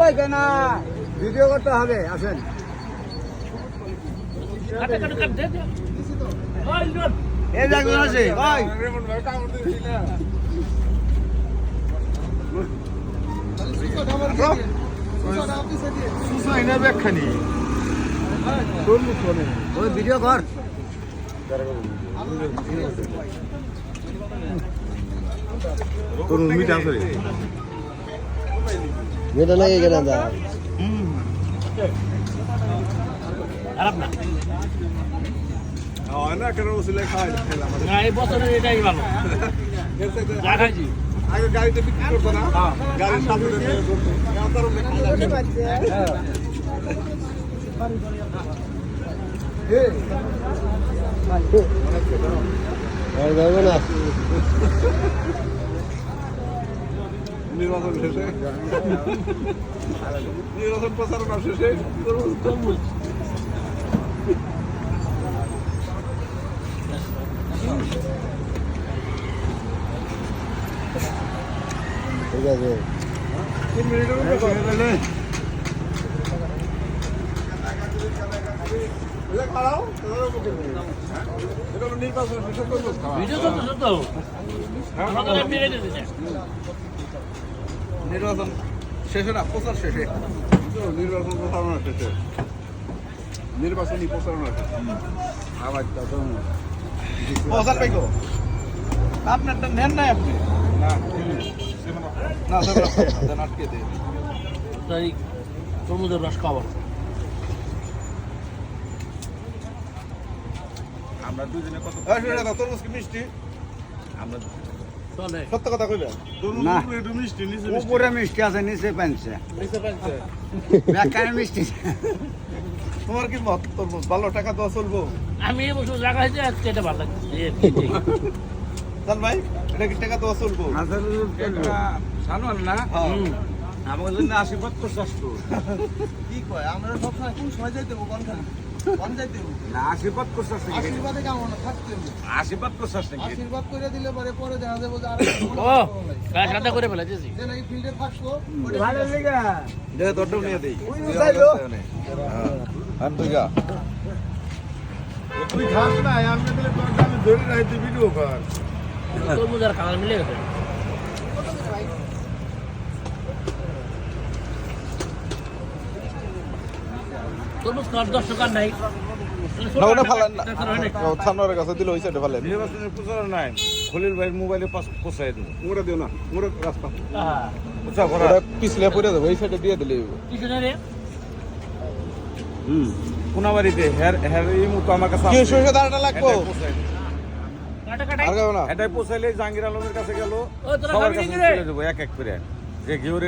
ওই কেনা ভিডিও করতে হবে আসেন। এই দেখুন আছে ভাই ভিডিও কর। তোর মিটা আছে মেয়েটা নাকি কেনা দা খারাপ না। হয় না কেন বসলে খাই না এই বছরের এটাই ভালো। যা আগে গাড়িতে বিক্রি করতো না? গাড়ির সাথে আর যাব না নির্বাচন শেষে নির্বাচন প্রচারণা শেষে তরমুজ ঠিক আছে তিন মিনিটের উপরে কথা। এটা খারাপ, এটারও উপরে করব। হ্যাঁ? এটা হলো নির্বাচন শেষে তরমুজ খাওয়া। ভিডিও তো তো রেটে দিতে নির্বাচন শেষে না প্রচার শেষে নির্বাচন প্রচারণা শেষে। নির্বাচনী প্রচারণা শেষে আবার প্রচার পাইকো আপনারটা নেন নাই আপনি? না না আটকে দে তাই তরমুজের রস খাওয়া। আমরা দুজনে কত তরমুজ কি মিষ্টি? আমরা সত্য কথা কইবেন না। একটু মিষ্টি নিচে উপরে মিষ্টি আছে নিচে পানছে ব্যাকারে মিষ্টি। তোমার কি মত তরমুজ? ভালো টাকা দেওয়া চলবো? আমি এই বছর জায়গা হয়েছে আজকে এটা ভালো লাগছে। ভাই এটা কি টাকা দেওয়া চলবো? জানুন না? হুম। আমার জন্য আশীর্বাদ করছে আসতো। কি কয়? আমরা সবসময় কোন সময় যাইতে কোন কোন যাইতে হব না আশীর্বাদ করছে আশীর্বাদে কেমন থাকতে আশীর্বাদ করছে নাকি আশীর্বাদ করে দিলে পরে পরে দেখা যাব যে আর ও গায়ে সাদা করে ফেলেছি যে নাকি ফিল্ডে থাকব ভালো লেগে। দে তোরটাও নিয়ে দেই। ওই চাইলো আন্তর্জা তুই খাস না আমি দিলে তোর আমি ধরে রাখি তুই ভিডিও কর। তরমুজ আর কালার মিলে গেছে। তরমুজ খাওয়ার দশ টাকার নাই। না ওটা ফালান না দরকার নাই। থানোর কাছে দিলে ওই সাইডে ফালেন নির্বাচনের প্রচার নাই। খলিল ভাইয়ের মোবাইলে পৌঁছাই দেবো। মোড়ে দিও না মোড়ে রাস্তা। ওটা পিছলে পড়ে যাবে ওই সাইডে দিয়ে দিলে কিসের রে? হুম। কোনাবাড়িতে হ্যার হ্যার এই মতো আমার কাছে কি সরষে দাঁড়াটা লাগবো। এটাই পৌঁছাই দেবো। আর গাও না। এটাই পৌঁছাইলে জাহাঙ্গীর আলমের কাছে গেল। ও, তোরা সবার কাছে চলে এক এক করে। যে ঘিউরে